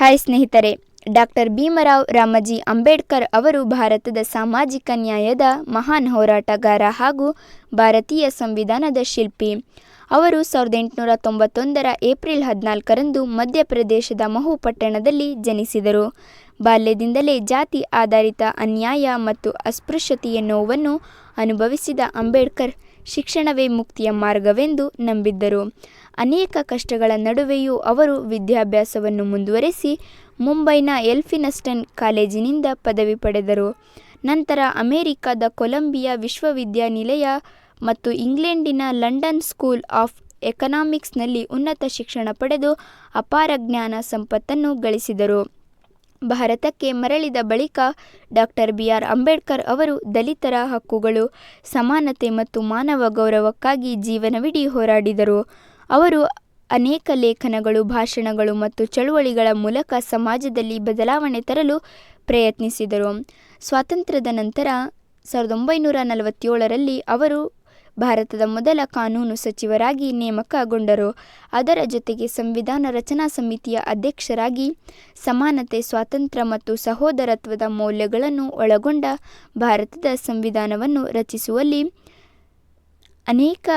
Hi ಸ್ನೇಹಿತರೆ, doctor Bhimrao Ramji Ambedkar ಅವರು ಭಾರತದ ಸಾಮಾಜಿಕ ನ್ಯಾಯದ ಮಹಾನ್ ಹೋರಾಟಗಾರ ಹಾಗೂ ಭಾರತೀಯ ಸಂವಿಧಾನದ ಶಿಲ್ಪಿ. ಅವರು ಸಾವಿರದ ಎಂಟುನೂರ ತೊಂಬತ್ತೊಂದರ ಏಪ್ರಿಲ್ ಹದಿನಾಲ್ಕರಂದು ಮಧ್ಯಪ್ರದೇಶದ ಮಹು ಪಟ್ಟಣದಲ್ಲಿ ಜನಿಸಿದರು. ಬಾಲ್ಯದಿಂದಲೇ ಜಾತಿ ಆಧಾರಿತ ಅನ್ಯಾಯ ಮತ್ತು ಅಸ್ಪೃಶ್ಯತೆಯ ನೋವನ್ನು ಅನುಭವಿಸಿದ ಅಂಬೇಡ್ಕರ್ ಶಿಕ್ಷಣವೇ ಮುಕ್ತಿಯ ಮಾರ್ಗವೆಂದು ನಂಬಿದ್ದರು. ಅನೇಕ ಕಷ್ಟಗಳ ನಡುವೆಯೂ ಅವರು ವಿದ್ಯಾಭ್ಯಾಸವನ್ನು ಮುಂದುವರೆಸಿ ಮುಂಬೈನ ಎಲ್ಫಿನಸ್ಟನ್ ಕಾಲೇಜಿನಿಂದ ಪದವಿ ಪಡೆದರು. ನಂತರ ಅಮೆರಿಕದ ಕೊಲಂಬಿಯಾ ವಿಶ್ವವಿದ್ಯಾನಿಲಯ ಮತ್ತು ಇಂಗ್ಲೆಂಡಿನ ಲಂಡನ್ ಸ್ಕೂಲ್ ಆಫ್ ಎಕನಾಮಿಕ್ಸ್ನಲ್ಲಿ ಉನ್ನತ ಶಿಕ್ಷಣ ಪಡೆದು ಅಪಾರ ಜ್ಞಾನ ಸಂಪತ್ತನ್ನು ಗಳಿಸಿದರು. ಭಾರತಕ್ಕೆ ಮರಳಿದ ಬಳಿಕ ಡಾಕ್ಟರ್ ಬಿ ಆರ್ ಅಂಬೇಡ್ಕರ್ ಅವರು ದಲಿತರ ಹಕ್ಕುಗಳು, ಸಮಾನತೆ ಮತ್ತು ಮಾನವ ಗೌರವಕ್ಕಾಗಿ ಜೀವನವಿಡೀ ಹೋರಾಡಿದರು. ಅವರು ಅನೇಕ ಲೇಖನಗಳು, ಭಾಷಣಗಳು ಮತ್ತು ಚಳುವಳಿಗಳ ಮೂಲಕ ಸಮಾಜದಲ್ಲಿ ಬದಲಾವಣೆ ತರಲು ಪ್ರಯತ್ನಿಸಿದರು. ಸ್ವಾತಂತ್ರ್ಯದ ನಂತರ ಸಾವಿರದ ಒಂಬೈನೂರ ನಲವತ್ತೇಳರಲ್ಲಿ ಅವರು ಭಾರತದ ಮೊದಲ ಕಾನೂನು ಸಚಿವರಾಗಿ ನೇಮಕಗೊಂಡರು. ಅದರ ಜೊತೆಗೆ ಸಂವಿಧಾನ ರಚನಾ ಸಮಿತಿಯ ಅಧ್ಯಕ್ಷರಾಗಿ ಸಮಾನತೆ, ಸ್ವಾತಂತ್ರ್ಯ ಮತ್ತು ಸಹೋದರತ್ವದ ಮೌಲ್ಯಗಳನ್ನು ಒಳಗೊಂಡ ಭಾರತದ ಸಂವಿಧಾನವನ್ನು ರಚಿಸುವಲ್ಲಿ ಅನೇಕ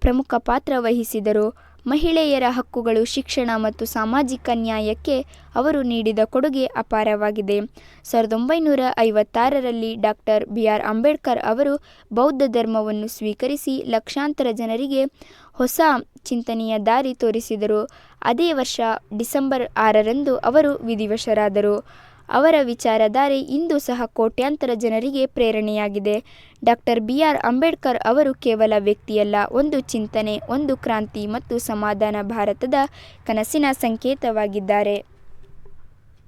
ಪ್ರಮುಖ ಪಾತ್ರ ವಹಿಸಿದರು. ಮಹಿಳೆಯರ ಹಕ್ಕುಗಳು, ಶಿಕ್ಷಣ ಮತ್ತು ಸಾಮಾಜಿಕ ನ್ಯಾಯಕ್ಕೆ ಅವರು ನೀಡಿದ ಕೊಡುಗೆ ಅಪಾರವಾಗಿದೆ. ಸಾವಿರದ ಒಂಬೈನೂರ ಐವತ್ತಾರರಲ್ಲಿ ಡಾಕ್ಟರ್ ಬಿ ಆರ್ ಅಂಬೇಡ್ಕರ್ ಅವರು ಬೌದ್ಧ ಧರ್ಮವನ್ನು ಸ್ವೀಕರಿಸಿ ಲಕ್ಷಾಂತರ ಜನರಿಗೆ ಹೊಸ ಚಿಂತನೆಯ ದಾರಿ ತೋರಿಸಿದರು. ಅದೇ ವರ್ಷ ಡಿಸೆಂಬರ್ ಆರರಂದು ಅವರು ವಿಧಿವಶರಾದರು. ಅವರ ವಿಚಾರಧಾರೆ ಇಂದು ಸಹ ಕೋಟ್ಯಾಂತರ ಜನರಿಗೆ ಪ್ರೇರಣೆಯಾಗಿದೆ. ಡಾಕ್ಟರ್ ಬಿ ಆರ್ ಅಂಬೇಡ್ಕರ್ ಅವರು ಕೇವಲ ವ್ಯಕ್ತಿಯಲ್ಲ, ಒಂದು ಚಿಂತನೆ, ಒಂದು ಕ್ರಾಂತಿ ಮತ್ತು ಸಮಾಧಾನ ಭಾರತದ ಕನಸಿನ ಸಂಕೇತವಾಗಿದ್ದಾರೆ.